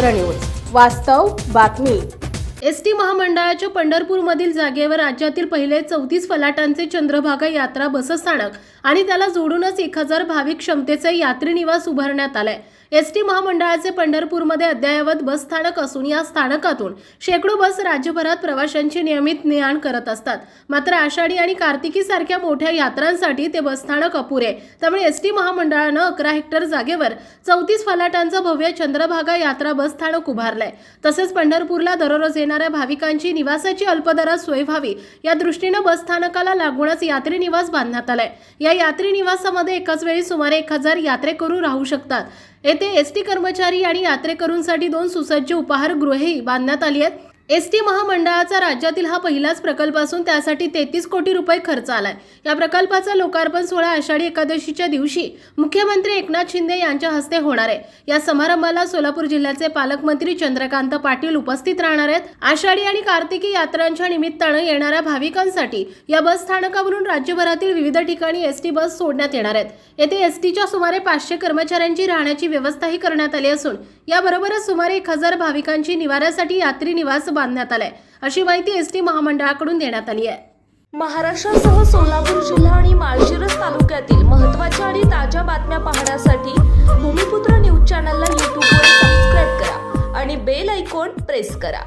भूमिपुत्र news. वास्तव बातमी. S T महामंडळाच्या पंढरपूरमधील जागेवर राज्यातील पहिले चौतीस फलाटांचे चंद्रभागा यात्रा बसस्थानक आणि त्याला जोडूनच एक हजार भाविक क्षमतेचे यात्री निवास उभारण्यात आलाय. एस टी महामंडळाचे पंढरपूरमध्ये अद्ययावत बस स्थानक असून या स्थानकातून शेकडो बस राज्यभरात प्रवाशांची नियमित ने आण करत असतात. मात्र आषाढी आणि कार्तिकी सारख्या मोठ्या यात्रांसाठी ते बसस्थानक अपुरे त्यामुळे एस टी महामंडळानं अकरा हेक्टर जागेवर चौतीस फलाटांचं भव्य चंद्रभागा यात्रा बसस्थानक उभारलंय. तसेच पंढरपूरला दररोज येणाऱ्या भाविकांची निवासाची अल्पदरात सोय व्हावी या दृष्टीनं बसस्थानकाला लागूनच यात्री निवास बांधण्यात आलाय. या यात्री निवासामध्ये एकाच वेळी सुमारे एक हजार यात्रेकरू राहू शकतात. येथे एस टी कर्मचारी आणि यात्रेकरूंसाठी दोन सुसज्ज उपाहारगृहेही बांधण्यात आली आहेत. एस टी महामंडळाचा राज्यातील हा पहिलाच प्रकल्प असून त्यासाठी तेहतीस कोटी रुपये खर्च आलाय. या प्रकल्पाचा लोकार्पण सोहळा आषाढी एकादशीच्या दिवशी मुख्यमंत्री एकनाथ शिंदे यांच्या हस्ते होणार आहे. या समारंभाला सोलापूर जिल्ह्याचे पालकमंत्री चंद्रकांत पाटील उपस्थित राहणार आहेत. आषाढी आणि कार्तिकी यात्रांच्या निमित्तानं येणाऱ्या भाविकांसाठी या बस स्थानकावरून राज्यभरातील विविध ठिकाणी एस टी बस सोडण्यात येणार आहेत. येथे एस टीच्या सुमारे पाचशे कर्मचाऱ्यांची राहण्याची व्यवस्थाही करण्यात आली असून याबरोबरच सुमारे एक हजार भाविकांची निवाऱ्यासाठी यात्री निवास बांधण्यात आलाय. अशी माहिती एस टी महामंडळाकडून देण्यात आली आहे. महाराष्ट्रासह सोलापूर जिल्हा आणि माळशिरस तालुक्यातील महत्त्वाच्या आणि ताज्या बातम्या पाहण्यासाठी भूमिपुत्र न्यूज चॅनलला यूट्यूबवर सबस्क्राईब करा आणि बेल ऐकॉन प्रेस करा.